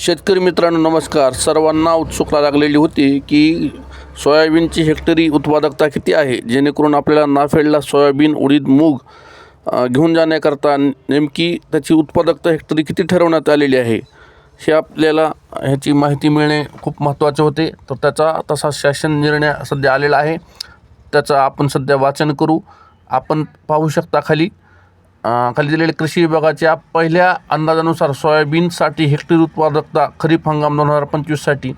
शेतकरी मित्रांनो नमस्कार. सर्वांना उत्सुकता लागलेली होती की सोयाबीनची हेक्टरी उत्पादकता किती आहे? जेणेकरून आपल्याला नाफेडला सोयाबीन उडीद मूग घेऊन जाण्याकरता नेमकी त्याची उत्पादकता हेक्टरी किती ठरवण्यात आलेली आहे? हे आपल्याला ह्याची माहिती मिळणे खूप महत्त्वाचे होते. तर त्याचा तसा शासन निर्णय सध्या आलेला आहे. त्याचं आपण सध्या वाचन करू. आपण पाहू शकता खाली. खाली दिलेल्या कृषी विभागाच्या पहिल्या अंदाजानुसार सोयाबीनसाठी हेक्टरी उत्पादकता खरीप हंगाम दोन हजार पंचवीससाठी.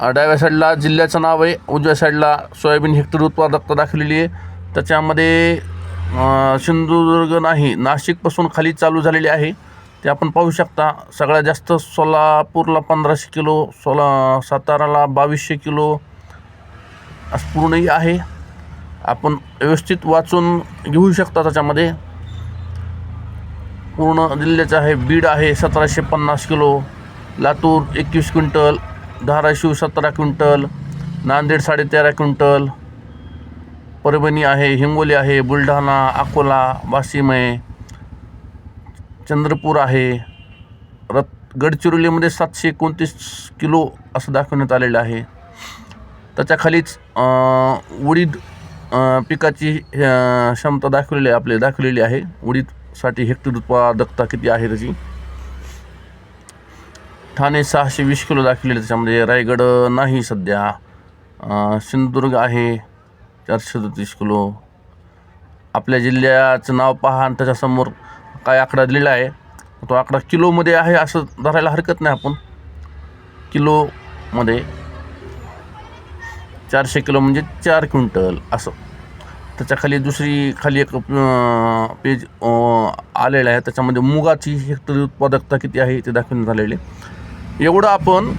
डाव्या साईडला जिल्ह्याचं नाव आहे उजव्या साईडला सोयाबीन हेक्टरी उत्पादकता दाखवलेली आहे. त्याच्यामध्ये सिंधुदुर्ग नाही नाशिकपासून खाली चालू झालेली आहे. ते आपण पाहू शकता सगळ्यात जास्त सोलापूरला पंधराशे किलो सोला साताराला बावीसशे किलो असं पूर्णही आहे. आपण व्यवस्थित वाचून घेऊ शकता त्याच्यामध्ये. पूर्ण जिल्ह्याचं आहे. बीड आहे सतराशे पन्नास किलो. लातूर एकवीस क्विंटल. धाराशिव सतरा क्विंटल. नांदेड साडेतेरा क्विंटल. परभणी आहे हिंगोली आहे बुलढाणा अकोला वाशिम आहे चंद्रपूर आहे. रत गडचिरोलीमध्ये सातशे एकोणतीस किलो असं दाखवण्यात आलेलं आहे. त्याच्याखालीच उडीद पिकाची क्षमता दाखवलेली आहे आपले दाखवलेली आहे. उडीद साठी हेक्टर उत्पादकता किती आहे त्याची? ठाणे सहाशे वीस किलो दाखवलेले त्याच्यामध्ये रायगड नाही सध्या. सिंधुदुर्ग आहे चारशे सदतीस किलो. आपल्या जिल्ह्याचं नाव पहा आणि त्याच्यासमोर काय आकडा दिलेला आहे. तो आकडा किलोमध्ये आहे असं धरायला हरकत नाही आपण. किलोमध्ये चारशे किलो म्हणजे चार क्विंटल असं. त्याच्याखाली दुसरी खाली एक पेज आलेलं आहे. त्याच्यामध्ये मुगाची हेक्टरी उत्पादकता किती आहे ते दाखवण्यात आलेले एवढं आपण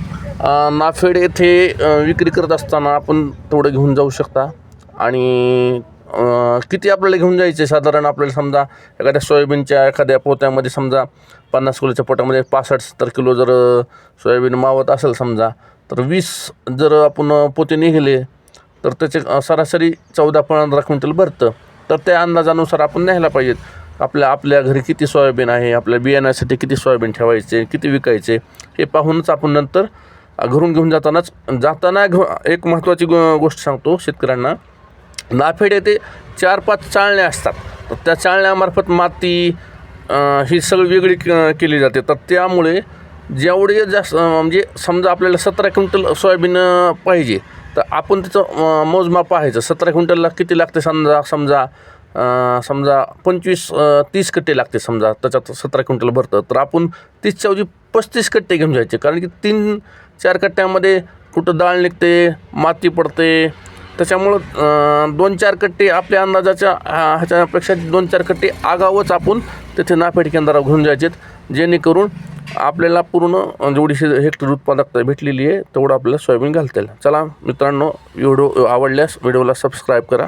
नाफेड येथे विक्री करत असताना आपण तेवढं घेऊन जाऊ शकता. आणि किती आपल्याला घेऊन जायचे? साधारण आपल्याला समजा एखाद्या सोयाबीनच्या एखाद्या पोत्यामध्ये समजा पन्नास किलोच्या पोटामध्ये पासष्ट सत्तर किलो जर सोयाबीन मावत असेल समजा तर वीस जर आपण पोते निघाले तर त्याचे सरासरी चौदा पंधरा क्विंटल भरतं. तर त्या अंदाजानुसार आपण न्यायला पाहिजेत. आपल्या आपल्या घरी किती सोयाबीन आहे? आपल्या बियाण्यासाठी किती सोयाबीन ठेवायचे? किती विकायचे? हे पाहूनच आपण नंतर घरून घेऊन जातानाच जाताना घ एक महत्त्वाची गो गोष्ट सांगतो शेतकऱ्यांना. नाफेड येथे चार पाच चाळण्या असतात. तर त्या चाळण्यामार्फत माती ही सगळी वेगळी क- केली जाते. तर त्यामुळे जेवढे जास्त म्हणजे समजा आपल्याला सतरा क्विंटल सोयाबीन पाहिजे तर आपण त्याचं मोजमाप पाहायचं सतरा क्विंटलला किती लागते समजा समजा समजा पंचवीस तीस कट्टे लागते समजा त्याच्यात सतरा क्विंटल भरतं. तर आपण तीसच्या ऐवजी पस्तीस कट्टे घेऊन जायचे कारण की तीन चार कट्ट्यामध्ये कुठं डाळ निघते माती पडते. त्याच्यामुळं दोन चार कट्टे आपल्या अंदाजाच्या ह्याच्यापेक्षा दोन चार कट्टे आगावच आपण तिथे नाफेड केंद्रावर घेऊन जायचेत जेणेकरून आपल्याला पूर्ण जेवढीशी हेक्टर उत्पादकता भेटलेली आहे तेवढं आपल्याला सोयाबीन घालता येईल. चला मित्रांनो व्हिडिओ आवडल्यास व्हिडिओला सबस्क्राईब करा.